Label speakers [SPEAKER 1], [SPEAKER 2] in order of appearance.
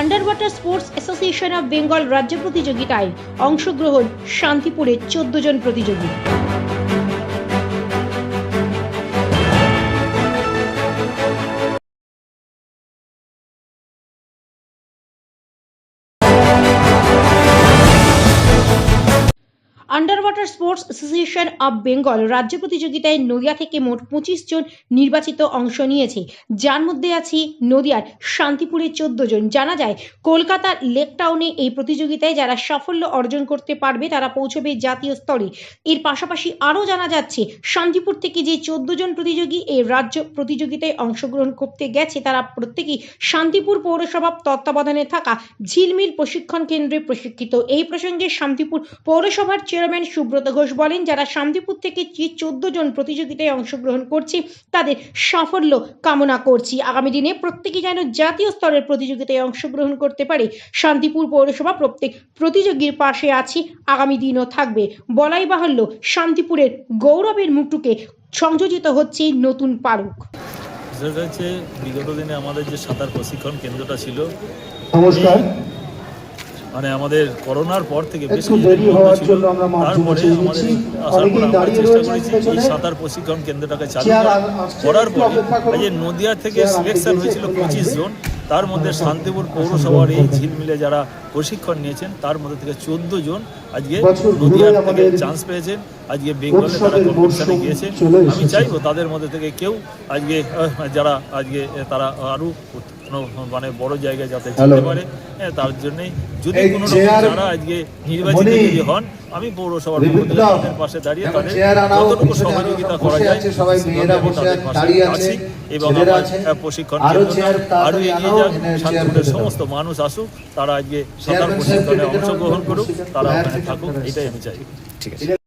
[SPEAKER 1] Under water sports association of Bengal রাজ্য প্রতিযোগিতায় অংশগ্রহণ শান্তিপুরে চোদ্দ জন প্রতিযোগী। Under water sports association of Bengal রাজ্য প্রতিযোগিতায় নদিয়া থেকে মোট পঁচিশ জন নির্বাচিত অংশ নিয়েছে। যার মধ্যে আছে নদিয়ার শান্তিপুরে চোদ্দ জন। জানা যায়, কলকাতার লেক টাউনে এই প্রতিযোগিতায় যারা সাফল্য অর্জন করতে পারবে, তারা পৌঁছবে জাতীয় স্তরে। এর পাশাপাশি আরও জানা যাচ্ছে, শান্তিপুর থেকে যে চোদ্দ জন প্রতিযোগী এই রাজ্য প্রতিযোগিতায় অংশগ্রহণ করতে গেছে, তারা প্রত্যেকেই শান্তিপুর পৌরসভার তত্ত্বাবধানে থাকা ঝিলমিল প্রশিক্ষণ কেন্দ্রে প্রশিক্ষিত। এই প্রসঙ্গে শান্তিপুর পৌরসভার চেয়ারম্যান সুব্রত ঘোষ বলেন যারা শান্তিপুর থেকে যে চোদ্দ জন প্রতিযোগিতায় অংশগ্রহণ করছে তাদের সাফল্য কামনা করছি। আগামী দিনে প্রত্যেকে যেন জাতীয় স্তরের প্রতিযোগিতায় অংশগ্রহণ করতে পারে। শান্তিপুর পৌরসভা প্রত্যেক প্রতিযোগীর পাশে আছি আগামী দিনও থাকবে। বলাই বাহুল্য শান্তিপুরের গৌরবের মুটুকে সংযোজিত হচ্ছে নতুন পারুক।
[SPEAKER 2] বিগত দিনে আমাদের যে সাঁতার প্রশিক্ষণ কেন্দ্রটা ছিল
[SPEAKER 3] নমস্কার।
[SPEAKER 2] মানে আমাদের করোনার পর থেকে বেশ তারপরে আমাদের আসার পর আমরা চেষ্টা করেছি এই সাঁতার প্রশিক্ষণ কেন্দ্রটাকে চালু করার। পরে এই যে নদিয়া থেকে সিলেকশন হয়েছিল পঁচিশ জন। তার মধ্যে শান্তিপুর পৌরসভার এই ঝিলমিলে যারা প্রশিক্ষণ নিয়েছেন তার মধ্যে থেকে চোদ্দ জন আজকে
[SPEAKER 3] নদিয়া
[SPEAKER 2] নদিয়ার থেকে চান্স পেয়েছেন। আজকে বেঙ্গলে তারা কম্পিটিশনে
[SPEAKER 3] চলে
[SPEAKER 2] আমি। চাইব তাদের মধ্যে থেকে কেউ আজকে যারা আজকে তারা আরও মানে বড় জায়গায় যাতে যেতে পারে হ্যাঁ, তার জন্যই যদি কোনো যারা আজকে নির্বাচিত যদি হন আমি পৌরসভার তাদের পাশে দাঁড়িয়ে তাদের যতটুকু সহযোগিতা করা যায়
[SPEAKER 3] সবাই মেয়েরা বসে
[SPEAKER 2] তাদের পাশে
[SPEAKER 3] দাঁড়িয়ে আছে,
[SPEAKER 2] আছি এবং আমার প্রশিক্ষণ
[SPEAKER 3] আরও
[SPEAKER 2] কেন্দ্রটা
[SPEAKER 3] চেয়ার
[SPEAKER 2] আরও
[SPEAKER 3] তাড়াতাড়ি
[SPEAKER 2] এগিয়ে যাক শান্তিপুরের সমস্ত মানুষ আসুক তারা আজকে সাঁতার প্রশিক্ষণে অংশগ্রহণ করুক তারা ওখানে থাকুক এটাই আমি চাই।
[SPEAKER 3] এটা